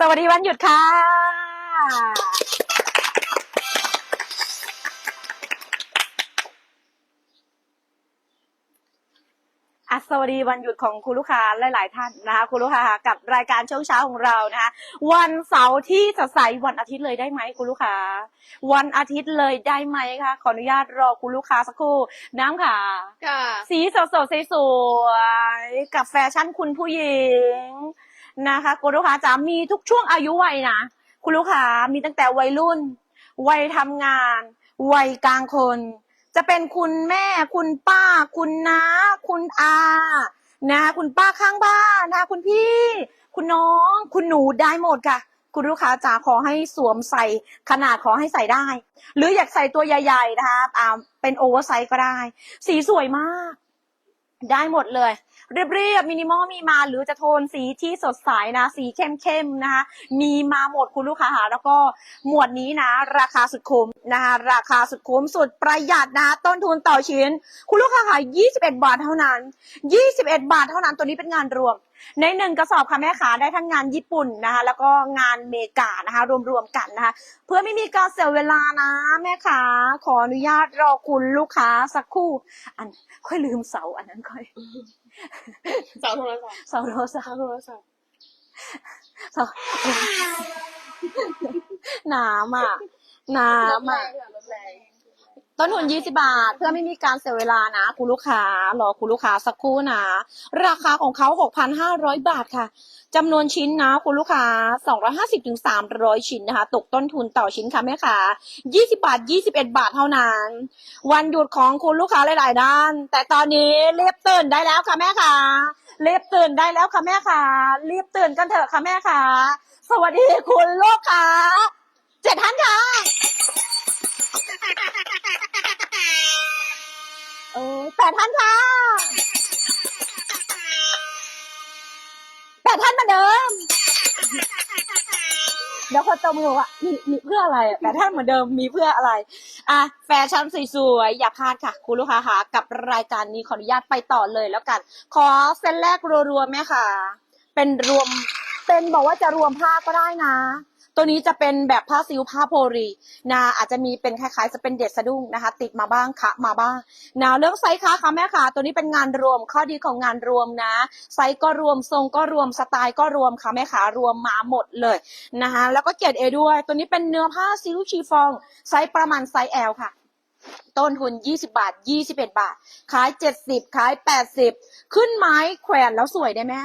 สวัสดีวันหยุดค่ะอะสวัสดีวันหยุดของคุณลูกค้าหลาย ๆ ท่านนะคะคุณลูกค้ากับรายการช่วงเช้าของเรานะคะวันเสาร์ที่สดใสวันอาทิตย์เลยได้ไหมคุณลูกค้า วันอาทิตย์เลยได้ไหมคะขออนุญาตรอคุณลูกค้าสักครู่น้ำค่ะ ค่ะ สีสดสดๆสวยๆกับแฟชั่นคุณผู้หญิง นะคะคุณลูกค้าจ๋ามีทุกช่วงอายุวัยนะ คุณลูกค้ามีตั้งแต่วัยรุ่น วัยทำงาน วัยกลางคน จะเป็นคุณแม่ คุณป้า คุณน้า คุณอานะคุณป้าข้างบ้านนะคุณพี่ คุณน้อง คุณหนูได้หมดค่ะ คุณลูกค้าจ๋าขอให้สวมใส่ขนาดขอให้ใส่ได้ หรืออยากใส่ตัวใหญ่ ๆ นะคะอ่าเป็นโอเวอร์ไซส์ก็ได้ สีสวยมาก ได้หมดเลย เรียบๆมินิมอลมีมาหรือจะโทนสีที่สดใสนะ สีเข้มๆนะคะมีมาหมดคุณลูกค้าหาแล้วก็หมวดนี้นะ ราคาสุดคุ้มนะคะราคาสุดคุ้มสุดประหยัดนะ ต้นทุนต่อชิ้น คุณลูกค้าหา21 บาทเท่านั้น 21 บาทเท่านั้นตัวนี้เป็นงานรวมในหนึ่งกระสอบค่ะแม่ขาได้ทั้งงานญี่ปุ่นนะคะ แล้วก็งานเมกานะคะ รวมๆกันนะคะ เพื่อไม่มีการเสียเวลานะ แม่ขาขออนุญาตรอคุณลูกค้าสักครู่ อันค่อยลืมเสาอันนั้นค่อย เสาโทรศัพท์เสาโทรศัพท์เสาโทรศัพท์เสาหนามอะหนามอะรถแรง ต้นทุน20 บาท เพื่อไม่มีการเสียเวลานะ คุณลูกค้ารอคุณลูกค้าสักครู่นะ ราคาของเขา 6,500 บาทค่ะจำนวนชิ้นนะคุณลูกค้า 250-300 ชิ้นนะคะ ตกต้นทุนต่อชิ้นค่ะแม่ค้า20 บาท 21 บาทเท่านั้น วันหยุดของคุณลูกค้าหลาย ๆ ด้าน แต่ตอนนี้เรียบตื่นได้แล้วค่ะแม่ค้าเรียบตื่นได้แล้วค่ะแม่ค้าเรียบตื่นกันเถอะค่ะแม่ค้าสวัสดีคุณลูกค้าเจ็ดท่านค่ะ ออแปดท่านค่ะแปดท่านเหมาเดิม เดี๋ยวคนตมือว่ามีมีเพื่ออะไรอะแปดท่านเหมือนเดิมมีเพื่ออะไร อะแฟชั่นสวยๆอย่าพลาดค่ะ คุณลูกค้าค่ะกับรายการนี้ขออนุญาตไปต่อเลยแล้วกัน ขอเส้นแรกรัวๆแม่ค่ะ เป็นรวม เป็นบอกว่าจะรวมผ้าก็ได้นะ ตัวนี้จะเป็นแบบผ้าซิวผ้าโพลีนะอาจจะมีเป็นคล้ายๆ จะเป็นเด็ดสะดุ้งนะคะ ติดมาบ้างคะมาบ้างนะเรื่องไซส์ค้าค่ะแม่ค่ะ ตัวนี้เป็นงานรวมข้อดีของงานรวมนะ ไซส์ก็รวมทรงก็รวมสไตล์ก็รวมค่ะแม่ค่ะรวมมาหมดเลยนะคะแล้วก็เกรดเอด้วย ตัวนี้เป็นเนื้อผ้าซิลชีฟอง ไซส์ประมาณไซส์ L ค่ะต้นทุน 20 บาท 21 บาท ขาย 70 ขาย 80 ขึ้นไม้แขวนแล้วสวยได้แม่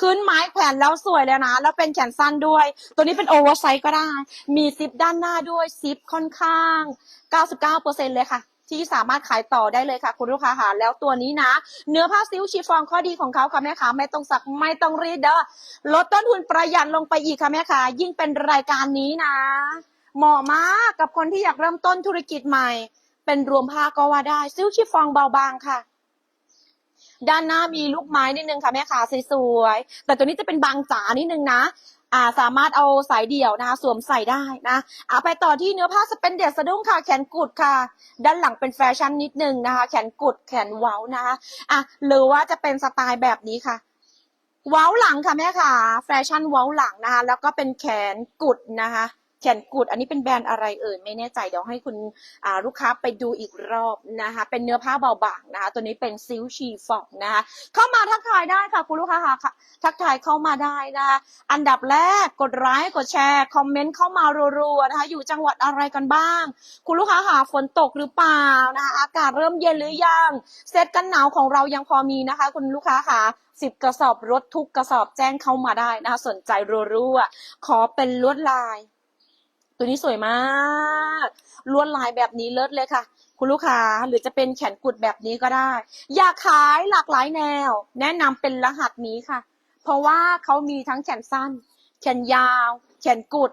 ขึ้นไม้แขวนแล้วสวยแล้วนะ แล้วเป็นแขนสั้นด้วย ตัวนี้เป็นโอเวอร์ไซส์ก็ได้ มีซิปด้านหน้าด้วยซิปค่อนข้าง 99%เลยค่ะ ที่สามารถขายต่อได้เลยค่ะ คุณลูกค้าค่ะแล้วตัวนี้นะ เนื้อผ้าซิลชีฟองข้อดีของเขาค่ะแม่ค้าไม่ต้องสักไม่ต้องรีดเด้อลดต้นทุนประหยัดลงไปอีกค่ะแม่ค้ายิ่งเป็นรายการนี้นะ เหมาะมากกับคนที่อยากเริ่มต้นธุรกิจใหม่ เป็นรวมผ้าก็ว่าได้ซิลชีฟองเบาบางค่ะ ด้านหน้ามีลูกไม้นิดนึงค่ะแม่ขาสวยๆแต่ตัวนี้จะเป็นบางจ๋านิดนึงนะอ่าสามารถเอาสายเดี่ยวนะคะสวมใส่ได้นะอ่าไปต่อที่เนื้อผ้าสเปนเดดสะดุ้งค่ะแขนกุดค่ะ ด้านหลังเป็นแฟชั่นนิดนึงนะคะ แขนกุดแขนเว้านะคะอะหรือว่าจะเป็นสไตล์แบบนี้ค่ะ เว้าหลังค่ะแม่ค่ะ แฟชั่นเว้าหลังนะคะ แล้วก็เป็นแขนกุดนะคะ แขนกุดอันนี้เป็นแบรนด์อะไรเอ่ยไม่แน่ใจเดี๋ยวให้คุณลูกค้าไปดูอีกรอบนะคะเป็นเนื้อผ้าเบาบางนะคะตัวนี้เป็นซิลชีฟองนะคะเข้ามาทักทายได้ค่ะคุณลูกค้าค่ะทักทายเข้ามาได้นะคะอันดับแรกกดไลค์กดแชร์คอมเมนต์เข้ามารัวๆนะคะอยู่จังหวัดอะไรกันบ้าง คุณลูกค้าหาฝนตกหรือเปล่านะคะอากาศเริ่มเย็นหรือยังเซตกันหนาวของเรายังพอมีนะคะ คุณลูกค้าค่ะสิบกระสอบรถทุกกระสอบแจ้งเข้ามาได้นะคะสนใจรัวๆขอเป็นลวดลาย ตัวนี้สวยมากลวดลายแบบนี้เลิศเลยค่ะ คุณลูกค้าหรือจะเป็นแขนกุดแบบนี้ก็ได้ อยากขายหลากหลายแนว แนะนำเป็นรหัสนี้ค่ะ เพราะว่าเขามีทั้งแขนสั้น แขนยาว แขนกุด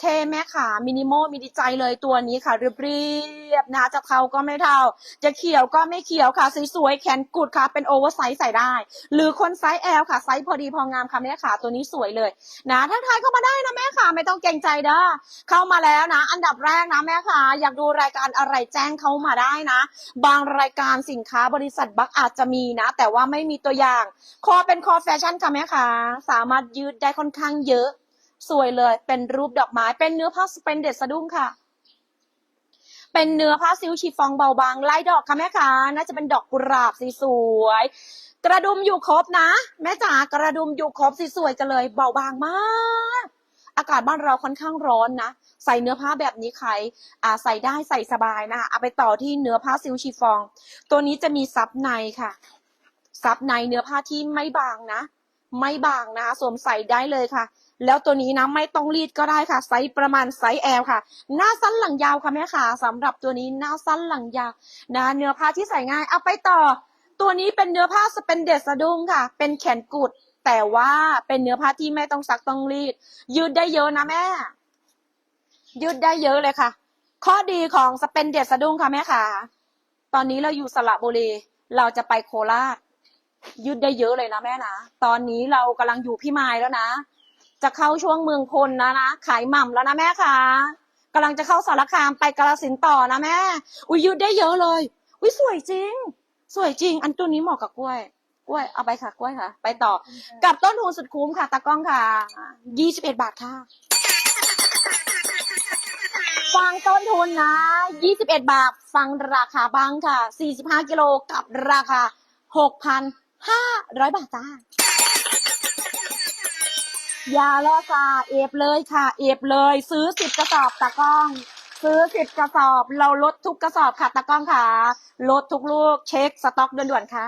เท่ๆแม่ขามินิมอลมีดีใจเลยตัวนี้ค่ะเรียบๆนะจะเทาก็ไม่เทาจะเขียวก็ไม่เขียวค่ะสวยๆแขนกุดค่ะเป็นโอเวอร์ไซส์ใส่ได้ หรือคนไซส์ L ค่ะไซส์พอดีพองามค่ะแม่ขาตัวนี้สวยเลยนะทักทายเข้ามาได้นะแม่ขาไม่ต้องเกรงใจเด้อเข้ามาแล้วนะ อันดับแรกนะแม่ขาอยากดูรายการอะไรแจ้งเข้ามาได้นะ บางรายการสินค้าบริษัทบักอาจจะมีนะ แต่ว่าไม่มีตัวอย่าง คอเป็นคอแฟชั่นค่ะแม่ขาสามารถยืดได้ค่อนข้างเยอะ สวยเลย เป็นรูปดอกไม้ เป็นเนื้อผ้าสเปนเดดสะดุ้งค่ะ เป็นเนื้อผ้าซิลชีฟองเบาบางลายดอกค่ะแม่ขาน่าจะเป็นดอกกุหลาบสีสวยกระดุมอยู่ครบนะ แม่จ๋ากระดุมอยู่ครบสีสวยจะเลย เบาบางมาก อากาศบ้านเราค่อนข้างร้อนนะ ใส่เนื้อผ้าแบบนี้ใครอ่าใส่ได้ใส่สบายนะคะเอาไปต่อที่เนื้อผ้าซิลชีฟอง ตัวนี้จะมีซับในค่ะ ซับในเนื้อผ้าที่ไม่บางนะ ไม่บางนะคะสวมใส่ได้เลยค่ะ แล้วตัวนี้นะไม่ต้องรีดก็ได้ค่ะ ไซส์ประมาณไซส์ L ค่ะ หน้าสั้นหลังยาวค่ะแม่ค่ะสำหรับตัวนี้หน้าสั้นหลังยาวนะเนื้อผ้าที่ใส่ง่ายเอาไปต่อ ตัวนี้เป็นเนื้อผ้าสเปนเดดสะดุ้งค่ะ เป็นแขนกุด แต่ว่าเป็นเนื้อผ้าที่ไม่ต้องซักต้องรีด ยืดได้เยอะนะแม่ ยืดได้เยอะเลยค่ะ ข้อดีของสเปนเดดสะดุ้งค่ะแม่ค่ะ ตอนนี้เราอยู่สระบุรีเราจะไปโคราช ยืดได้เยอะเลยนะแม่นะ ตอนนี้เรากำลังอยู่พี่ไมายแล้วนะ จะเข้าช่วงเมืองพลนะนะ ขายหม่ำแล้วนะแม่คะกำลังจะเข้าสารคามไปกาลสินต่อนะแม่ อุ้ยยืดได้เยอะเลย อุ้ยสวยจริง สวยจริง อันตัวนี้เหมาะกับกล้วย กล้วย เอาไปค่ะกล้วยค่ะ ไปต่อ กับต้นทุนสุดคุ้มค่ะตากล้องค่ะ ยี่สิบเอ็ดบาทค่ะ ฟังต้นทุนนะ21บเอ็ดบาท ฟังราคาบ้างค่ะ45กิโลกับราคาหกพัน 6,500บาทจ้า อย่ารอจ้าเอฟเลยค่ะ เอฟเลย ซื้อ10กระสอบตากล้อง ซื้อ10กระสอบ เราลดทุกกระสอบค่ะตากล้องค่ะ ลดทุกลูก เช็คสต็อกด่วนๆค่ะ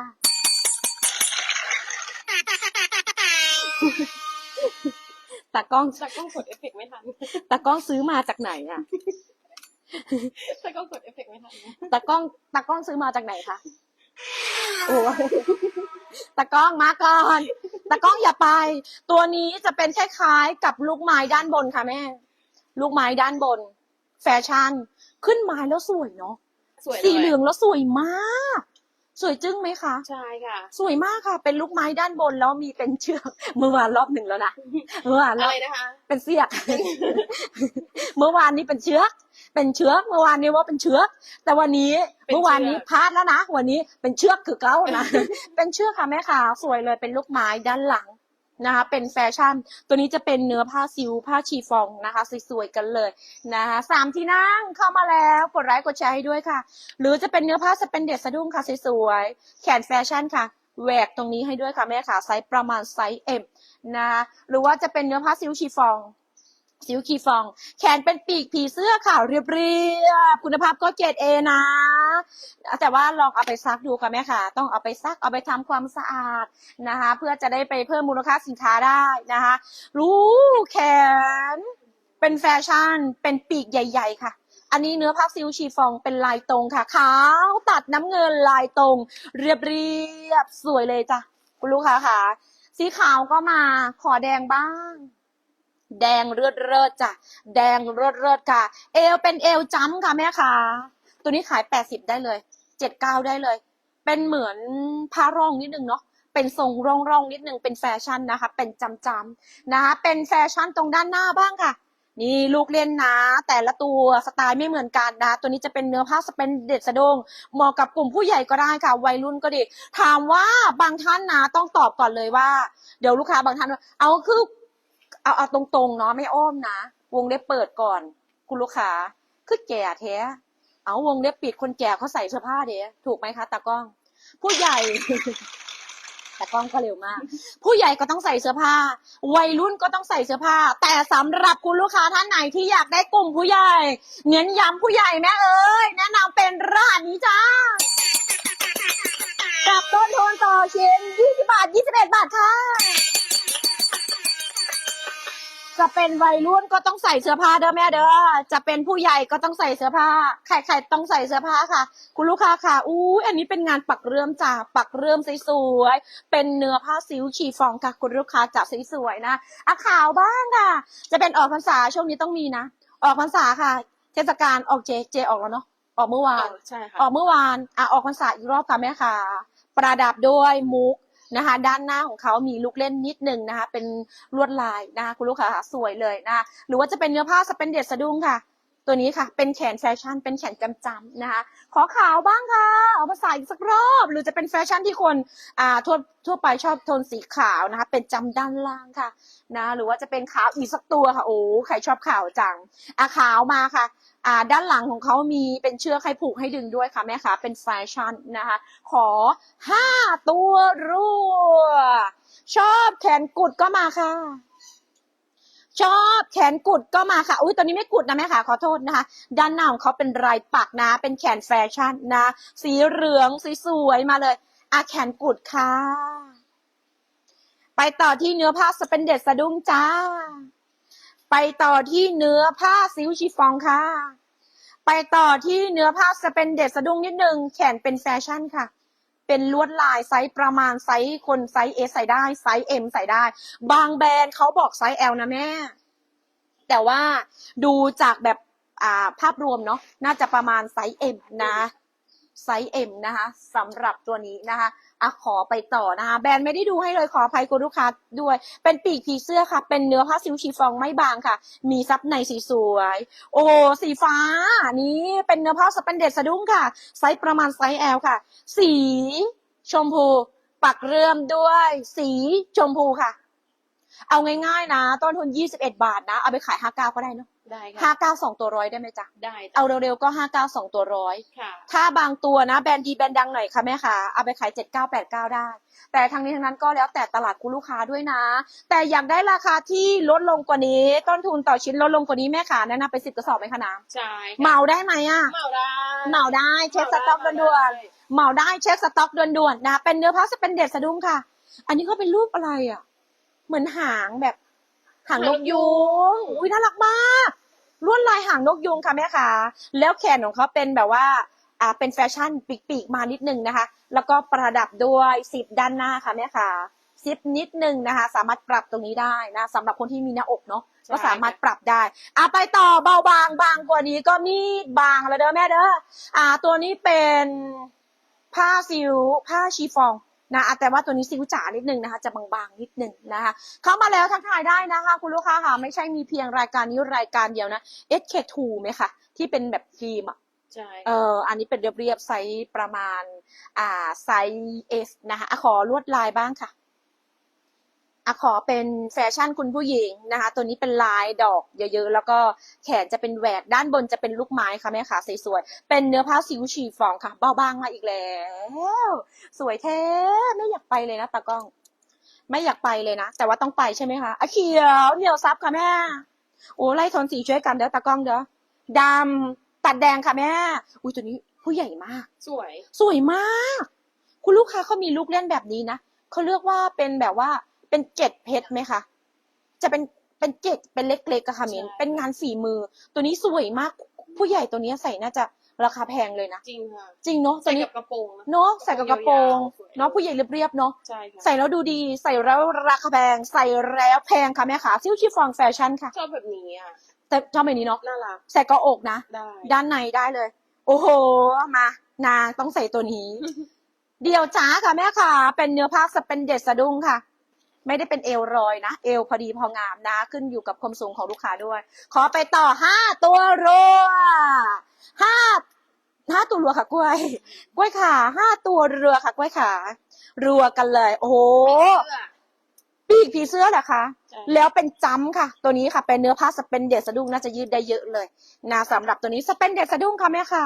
ตากล้อง แต่กล้องกดเอฟเฟกต์ไม่ทันตากล้องซื้อมาจากไหนอะแต่กล้องกดเอฟเฟกต์ไม่ทันตากล้องตากล้องซื้อมาจากไหนคะ โอ้ยตากล้องมาก่อนตากล้องอย่าไป ตัวนี้จะเป็นคล้ายๆกับลูกไม้ด้านบนค่ะแม่ ลูกไม้ด้านบน แฟชั่น ขึ้นไม้แล้วสวยเนาะสวยสีเหลืองแล้วสวยมาก สวยจึ้งไหมคะใช่ค่ะ สวยมากค่ะ เป็นลูกไม้ด้านบนแล้วมีเป็นเชือกเมื่อวานรอบหนึ่งแล้วนะเมื่อวานรอะอบไรนะคะ เป็นเสียก เมื่อวานนี้เป็นเชื้อก เป็นเชื้อกเมื่อวานนี้ว่าเป็นเชื้อกแต่วันนี้เป็นเชือกเมื่อวานนี้พลาดแล้วนะวันนี้เป็นเชือกคือเก้านะ เป็นเชือกค่ะแม่ค่ะสวยเลยเป็นลูกไม้ด้านหลังนะคะ เป็นแฟชั่น ตัวนี้จะเป็นเนื้อผ้าซิลผ้าชีฟองนะคะสวยๆกันเลยนะคะสามที่นั่งเข้ามาแล้วกดไลค์กดแชร์ให้ด้วยค่ะ หรือจะเป็นเนื้อผ้าสเปนเดดสะดุ้งค่ะสวยๆแขนแฟชั่นค่ะแหวกตรงนี้ให้ด้วยค่ะแม่ค่ะไซส์ประมาณไซส์ M นะคะหรือว่าจะเป็นเนื้อผ้าซิลชีฟอง ซิลคีฟอง แขนเป็นปีกผีเสื้อค่ะเรียบๆคุณภาพก็เกรดเอนะ แต่ว่าลองเอาไปซักดูค่ะแม่ค่ะ ต้องเอาไปซักเอาไปทำความสะอาดนะคะ เพื่อจะได้ไปเพิ่มมูลค่าสินค้าได้นะคะ รู้แขน เป็นแฟชั่น เป็นปีกใหญ่ ๆ ค่ะอันนี้เนื้อผ้าซิลชีฟองเป็นลายตรงค่ะขาวตัดน้ำเงินลายตรง เรียบเรียบสวยเลยจ้ะคุณลูกค้าค่ะ สีขาวก็มาขอแดงบ้าง แดงเลือดเลือดจ้ะแดงเลือดเลือดค่ะ เอวเป็นเอวจ้ำค่ะแม่ค่ะ ตัวนี้ขายแปดสิบได้เลยเจ็ดเก้าได้เลย เป็นเหมือนผ้าร่องนิดนึงเนาะเป็นทรงร่องร่องนิดนึงเป็นแฟชั่นนะคะ เป็นจำจำนะคะเป็นแฟชั่นตรงด้านหน้าบ้างค่ะ นี่ลูกเล่นนะ แต่ละตัวสไตล์ไม่เหมือนกันนะ ตัวนี้จะเป็นเนื้อผ้าสเปนเด็ดสะดงเหมาะกับกลุ่มผู้ใหญ่ก็ได้ค่ะ วัยรุ่นก็ดี ถามว่าบางท่านนะต้องตอบก่อนเลยว่า เดี๋ยวลูกค้าบางท่านเอาคือ เอาเอาตรงๆเนาะไม่อ้อมนะ วงเล็บเปิดก่อน คุณลูกค้าคือแก่แท้ เอาวงเล็บปิดคนแก่เขาใส่เสื้อผ้าเด้ถูกไหมคะตากล้อง ผู้ใหญ่ตากล้องก็เร็วมาก ผู้ใหญ่ก็ต้องใส่เสื้อผ้า วัยรุ่นก็ต้องใส่เสื้อผ้า แต่สำหรับคุณลูกค้าท่านไหนที่อยากได้กลุ่มผู้ใหญ่ เน้นย้ำผู้ใหญ่แม่เอ้ยแนะนำเป็นรหัสนี้จ้ากับต้นทุนต่อชิ้น20 บาท 21 บาทค่ะ จะเป็นวัยรุ่นก็ต้องใส่เสื้อผ้าเด้อแม่เด้อ จะเป็นผู้ใหญ่ก็ต้องใส่เสื้อผ้า ใครๆต้องใส่เสื้อผ้าค่ะ คุณลูกค้าค่ะอู้อันนี้เป็นงานปักเรื่อมจ้าปักเรื่อมสวยๆ เป็นเนื้อผ้าซิลชีฟองค่ะ คุณลูกค้าจะสวยๆนะอะขาวบ้างค่ะ จะเป็นออกพรรษาช่วงนี้ต้องมีนะ ออกพรรษาค่ะ เทศกาลออกเจ เจออกแล้วเนาะ ออกเมื่อวาน ใช่ค่ะ ออกเมื่อวาน อะออกพรรษาอีกรอบค่ะแม่ค่ะ ประดับด้วยมุก นะคะ ด้านหน้าของเขามีลูกเล่นนิดนึงนะคะ เป็นลวดลายนะคะคุณลูกค้าสวยเลยนะคะหรือว่าจะเป็นเนื้อผ้าสเปนเดตสะดุ้งค่ะ ตัวนี้ค่ะ เป็นแขนแฟชั่น เป็นแขนจำจำๆนะคะ ขอขาวบ้างค่ะเอามาใส่อีกสักรอบ หรือจะเป็นแฟชั่นที่คนอ่าทั่วทั่วไปชอบโทนสีขาวนะคะ เป็นจำด้านล่างค่ะนะ หรือว่าจะเป็นขาวอีกสักตัวค่ะ โอ้ ใครชอบขาวจังอะขาวมาค่ะอ่าด้านหลังของเขามีเป็นเชือกให้ผูกให้ดึงด้วยค่ะแม่คะเป็นแฟชั่นนะคะ ขอห้าตัวรัวชอบแขนกุดก็มาค่ะ ชอบแขนกุดก็มาค่ะ อุ้ยตัวนี้ไม่กุดนะแม่ค่ะ ขอโทษนะคะ ด้านหน้าของเขาเป็นลายปักนะ เป็นแขนแฟชั่นนะ สีเหลืองสวยๆมาเลยอะแขนกุดค่ะ ไปต่อที่เนื้อผ้าสเปนเดตสะดุ้งจ้า ไปต่อที่เนื้อผ้าซิลชิฟองค่ะ ไปต่อที่เนื้อผ้าสเปนเดตสะดุ้งนิดนึง แขนเป็นแฟชั่นค่ะ เป็นลวดลายไซส์ประมาณไซส์คนไซส์เอใส่ได้ไซส์เอ็มใส่ได้ บางแบรนด์เขาบอกไซส์ L นะแม่ แต่ว่าดูจากแบบอ่าภาพรวมเนาะน่าจะประมาณไซส์เอ็มนะ ไซส์ M นะคะสำหรับตัวนี้นะคะอะขอไปต่อนะคะ แบรนด์ไม่ได้ดูให้เลยขออภัยคุณลูกค้าด้วย เป็นปีกผีเสื้อค่ะ เป็นเนื้อผ้าซิลชีฟองไม่บางค่ะ มีซับในสีสวย โอ้สีฟ้า นี้เป็นเนื้อผ้าสเปนเดตสะดุ้งค่ะ ไซส์ประมาณไซส์ L ค่ะ สีชมพู ปักเรื่มด้วย สีชมพูค่ะ เอาง่ายๆนะ ต้นทุน 21 บาทนะ เอาไปขาย 59 ก็ได้เนาะ ได้ค่ะ59 2ตัวร้อยได้ไหมจ๊ะ ได้จ้ะเอาเร็วๆก็59 2ตัวร้อยค่ะ ถ้าบางตัวนะแบรนด์ดีแบรนด์ดังหน่อยค่ะแม่ค่ะเอาไปขาย7989ได้ แต่ทั้งนี้ทั้งนั้นก็แล้วแต่ตลาดคุณลูกค้าด้วยนะ แต่อยากได้ราคาที่ลดลงกว่านี้ ต้นทุนต่อชิ้นลดลงกว่านี้แม่ค่ะแนะนำไปสิบกระสอบไหมคะน้ใช่ำเหมาได้ไหมอะเหมาได้เหมาได้เช็คสต็อกด่วนๆเหมาได้เช็คสต็อกด่วนๆนะเป็นเนื้อผ้าสเปนเดตสะดุ้งค่ะ อันนี้ก็เป็นรูปอะไรอะ เหมือนหางแบบ หางนกยูงอุ้ยน่ารักมากลวดลายหางนกยูงค่ะแม่ค่ะ แล้วแขนของเขาเป็นแบบว่าอ่าเป็นแฟชั่นปีกๆมานิดนึงนะคะ แล้วก็ประดับด้วยซิปด้านหน้าค่ะแม่ค่ะซิปนิดนึงนะคะ สามารถปรับตรงนี้ได้นะสำหรับคนที่มีหน้าอกเนาะก็สามารถปรับได้อะไปต่อเบาบางบางกว่านี้ก็มีบางแล้วเด้อแม่เด้ออ่า ตัวนี้เป็นผ้าซิวผ้าชีฟอง นะอะแต่ว่าตัวนี้ซิวจ๋านิดนึงนะคะ จะบางๆนิดนึงนะคะ เข้ามาแล้วทักทายได้นะคะ คุณลูกค้าค่ะ ไม่ใช่มีเพียงรายการนี้รายการเดียวนะ SK2 ไหมคะที่เป็นแบบครีมอะใช่เอออันนี้เป็นเรียบๆไซส์ประมาณ อ่าไซส์ S นะคะอะขอลวดลายบ้างค่ะ อะขอเป็นแฟชั่นคุณผู้หญิงนะคะ ตัวนี้เป็นลายดอกเยอะๆ แล้วก็แขนจะเป็นแหวกด้านบนจะเป็นลูกไม้ค่ะแม่ค่ะสวยๆ เป็นเนื้อผ้าซิวชีฟองค่ะ เบาบางมาอีกแล้ว สวยแท้ไม่อยากไปเลยนะตากล้อง ไม่อยากไปเลยนะ แต่ว่าต้องไปใช่ไหมคะอะเขียวเหนียวซับค่ะแม่ โอ้ไล่โทนสีช่วยกันเด้อตากล้องเด้อดำตัดแดงค่ะแม่ อุ้ยตัวนี้ผู้ใหญ่มาก สวย สวยมาก คุณลูกค้าเขามีลูกเล่นแบบนี้นะเขาเลือกว่าเป็นแบบว่า เป็นเกล็ดเพชรไหมคะ จะเป็นเป็นเกล็ดเป็นเล็กๆอะค่ะมินใช่เป็นงานฝีมือ ตัวนี้สวยมาก ผู้ใหญ่ตัวนี้ใส่น่าจะราคาแพงเลยนะ จริงค่ะ จริงเนาะตัใส่วนี้กับกระโปรงนะ เนาะใส่กับกระโปรงยาวๆสวย เนาะผู้ใหญ่เรียบๆเนาะ ใช่ค่ะใส่แล้วดูดี ใส่แล้วราคาแพง ใส่แล้วแพงค่ะแม่ค่ะซิ่วชิฟองแฟชั่นค่ะ ชอบแบบนี้อะ แต่ชอบแบบนี้เนาะ น่ารัก ใส่เกาะอกนะ ได้ ด้านในได้เลย โอ้โห มา นางต้องใส่ตัวนี้ เดี่ยวจ้าค่ะแม่ค่ะ เป็นเนื้อผ้าสเปนเดตสะดุ้งค่ะ ไม่ได้เป็นเอวรอยนะ เอวพอดีพองามนะ ขึ้นอยู่กับความสูงของลูกค้าด้วย ขอไปต่อห้าตัวรัวห้าห้าตัวรัวค่ะกล้วย กล้วยขาห้าตัวเรือค่ะกล้วยขารัวกันเลย โอ้โหเสื้อปีกผีเสื้อเหรอคะใช่แล้วเป็นจัมป์ค่ะ ตัวนี้ค่ะ เป็นเนื้อผ้าสเปนเดตสะดุ้งน่าจะยืดได้เยอะเลยนะสำหรับตัวนี้สเปนเดตสะดุ้งค่ะแม่ค่ะ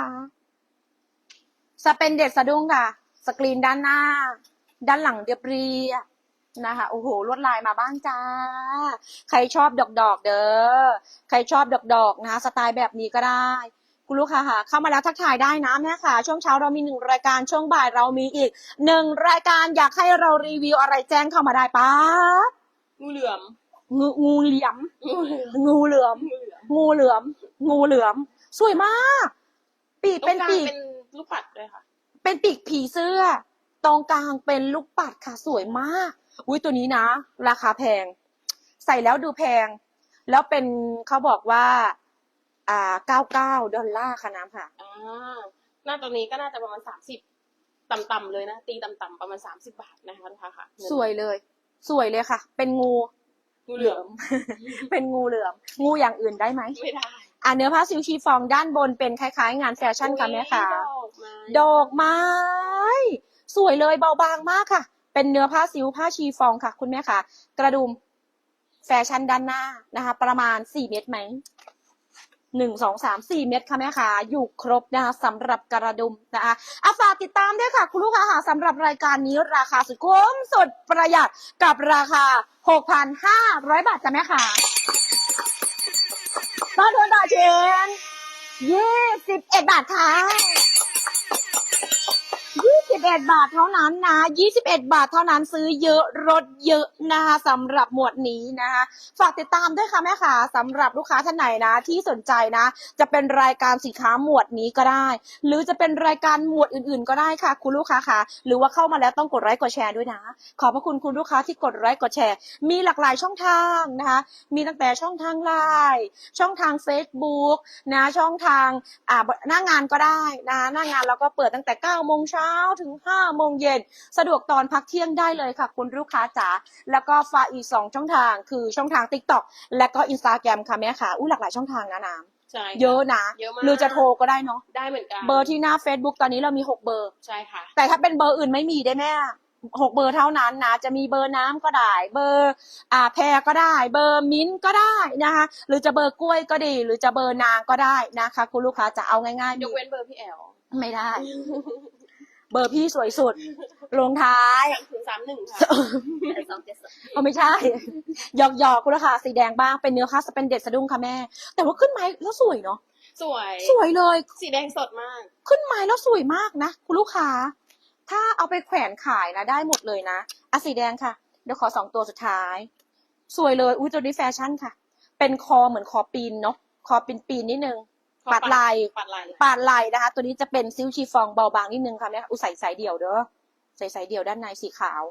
สเปนเดตสะดุ้งค่ะ สกรีนด้านหน้า ด้านหลังเรียบเรียบ นะคะโอ้โหลวดลายมาบ้างจ้า ใครชอบดอกดอกๆเด้อใครชอบดอกดอกๆนะคะสไตล์แบบนี้ก็ได้ คุณลูกค้าค่ะเข้ามาแล้วทักทายได้นะแม่ค่ะ ช่วงเช้าเรามีหนึ่งรายการช่วงบ่ายเรามีอีกหนึ่งรายการอยากให้เรารีวิวอะไรแจ้งเข้ามาได้ปะงูเหลือมงูงูเหลี่ยม งูเหลือม งูเหลือม งูเหลือมงูเหลือมสวยมาก ปีกตรเป็งนกลางปีกเป็นลูกปัดด้วยค่ะ เป็นปีกผีเสื้อ ตรงกลางเป็นลูกปัดค่ะสวยมาก อุ้ยตัวนี้นะ ราคาแพง ใส่แล้วดูแพง แล้วเป็นเขาบอกว่า อ่าเก้าเก้าดอลลาร์ค่ะน้ำค่ะ อ่าหน้าตัวนี้ก็น่าจะประมาณสามสิบต่ำๆเลยนะ ตีต่ำๆประมาณสามสิบบาทนะคะลูกค้าค่ะสวยเลย สวยเลยค่ะ เป็นงูงูเหลือม เป็นงูเหลือม งูอย่างอื่นได้ไหมไม่ได้อ่าเนื้อผ้าซิลชีฟองด้านบนเป็นคล้ายๆ งานแฟชั่นค่ะแม่ค่ะ อุ๊ยดดอกไม้อกไม้ สวยเลยเบาบางมากค่ะ เป็นเนื้อผ้าซิลผ้าชีฟองค่ะ คุณแม่ค่ะ กระดุมแฟชั่นด้านหน้านะคะ ประมาณสี่เมตรไหมหนึ่งสองสามสี่เมตรค่ะแม่ค่ะ อยู่ครบนะคะสำหรับกระดุมนะคะอาฝากติดตามด้วยค่ะ คุณลูกค้าสำหรับรายการนี้ราคาสุดคุ้มสุดประหยัดกับราคาหกพันห้าร้อยบาทจ้ะแม่ค่ะต้นทุนต่อชิ้นยี่สิบเอ็ดบาทค่ะ 21 บาทเท่านั้นนะ 21 บาทเท่านั้นซื้อเยอะลดเยอะนะคะสำหรับหมวดนี้นะคะฝากติดตามด้วยค่ะแม่ค่ะสำหรับลูกค้าท่านไหนนะที่สนใจนะ จะเป็นรายการสินค้าหมวดนี้ก็ได้ หรือจะเป็นรายการหมวดอื่น ๆ ก็ได้ค่ะ คุณลูกค้าค่ะ หรือว่าเข้ามาแล้วต้องกดไลค์กดแชร์ด้วยนะ ขอบพระคุณคุณลูกค้าที่กดไลค์กดแชร์ มีหลากหลายช่องทางนะคะ มีตั้งแต่ช่องทางไลน์ช่องทาง Facebook นะช่องทางอ่าหน้างานก็ได้นะหน้างานเราก็เปิดตั้งแต่9โมงเช้าถึง5โมงเย็นสะดวกตอนพักเที่ยงได้เลยค่ะ คุณลูกค้าจ๋าแล้วก็ฝากอีก 2 ช่องทางคือช่องทาง TikTok และก็ Instagram ค่ะแม่ค่ะอุ้ยหลากหลายช่องทางนะน้ใช่ำเยอะนะเยอะมากหรือจะโทรก็ได้เนาะได้เหมือนกันเบอร์ที่หน้า Facebook ตอนนี้เรามี 6 เบอร์ ใช่ค่ะ แต่ถ้าเป็นเบอร์อื่นไม่มีได้แม่หกเบอร์เท่านั้นนะ จะมีเบอร์น้ำก็ได้ เบอร์อ่าแพรก็ได้ เบอร์มิ้นท์ก็ได้นะคะ หรือจะเบอร์กล้วยก็ดี หรือจะเบอร์นางก็ได้นะคะ คุณลูกค้าจะเอาง่ายๆยกเว้นเบอร์พี่แอล ไม่ได้ เบอร์พี่สวยสุด ลงท้ายถึงสามหนึ่งค่ะสองเจ็ดสองเอาไม่ใช่ หยอกหยอกๆคุณลูกค้าสีแดงบ้าง เป็นเนื้อผ้าสเปนเด็ดสะดุ้งค่ะแม่ แต่ว่าขึ้นไม้แล้วสวยเนาะ สวย สวยเลย สีแดงสดมาก ขึ้นไม้แล้วสวยมากนะ คุณลูกค้า ถ้าเอาไปแขวนขายนะได้หมดเลยนะอะสีแดงค่ะ เดี๋ยวขอสองตัวสุดท้าย สวยเลย อุ้ยตัวนี้แฟชั่นค่ะ เป็นคอเหมือนคอปีนเนาะ คอปีนปีนๆนิดนึง ปัดลาย ปัดลายปาดไหลนะคะ ตัวนี้จะเป็นซิลชีฟองเบาบางนิดนึงค่ะแม่อุยใส่สายเดี่ยวเด้อใส่สายเดี่ยวด้านในสีขาว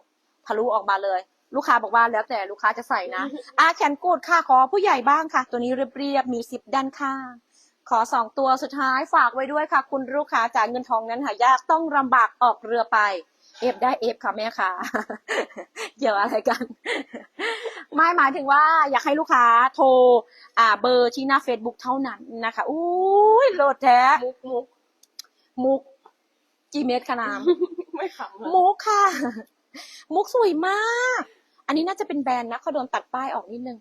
ทะลุออกมาเลย ลูกค้าบอกว่าแล้วแต่ลูกค้าจะใส่นะอาแขนกูดค่ะขอผู้ใหญ่บ้างค่ะ ตัวนี้เรียบๆมีซิปด้านข้างขอสองตัวสุดท้ายฝากไว้ด้วยค่ะ คุณลูกค้าจ่ายเงินทองนั้นหายากต้องลำบากออกเรือไป เอฟได้เอฟค่ะแม่ค่ะเกี่ยวอะไรกัน ไม่หมายถึงว่าอยากให้ลูกค้าโทร อ่า เบอร์ที่หน้า Facebook เท่านั้นนะคะอุ้ยโหลดแท้มุกมุกมุกกี่เม็ดคะน้ไม่ขำำอะมุกค่ะ มุกสวยมาก อันนี้น่าจะเป็นแบรนด์นะเขาโดนตัดป้ายออกนิดนึง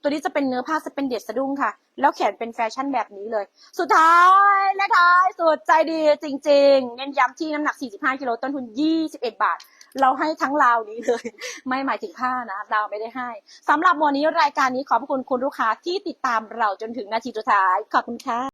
ตัวนี้จะเป็นเนื้อผ้าสเปนเดดสะดุ้งค่ะ แล้วแขนเป็นแฟชั่นแบบนี้เลย สุดท้ายและท้ายสุดใจดีจริง ๆ เน้นย้ำที่น้ำหนัก 45กิโลต้นทุน 21 บาท เราให้ทั้งราวนี้เลย ไม่หมายถึงผ้านะเราไม่ได้ให้สำหรับวันนี้รายการนี้ขอบคุณคุณลูกค้าที่ติดตามเราจนถึงนาทีสุดท้ายขอบคุณค่ะ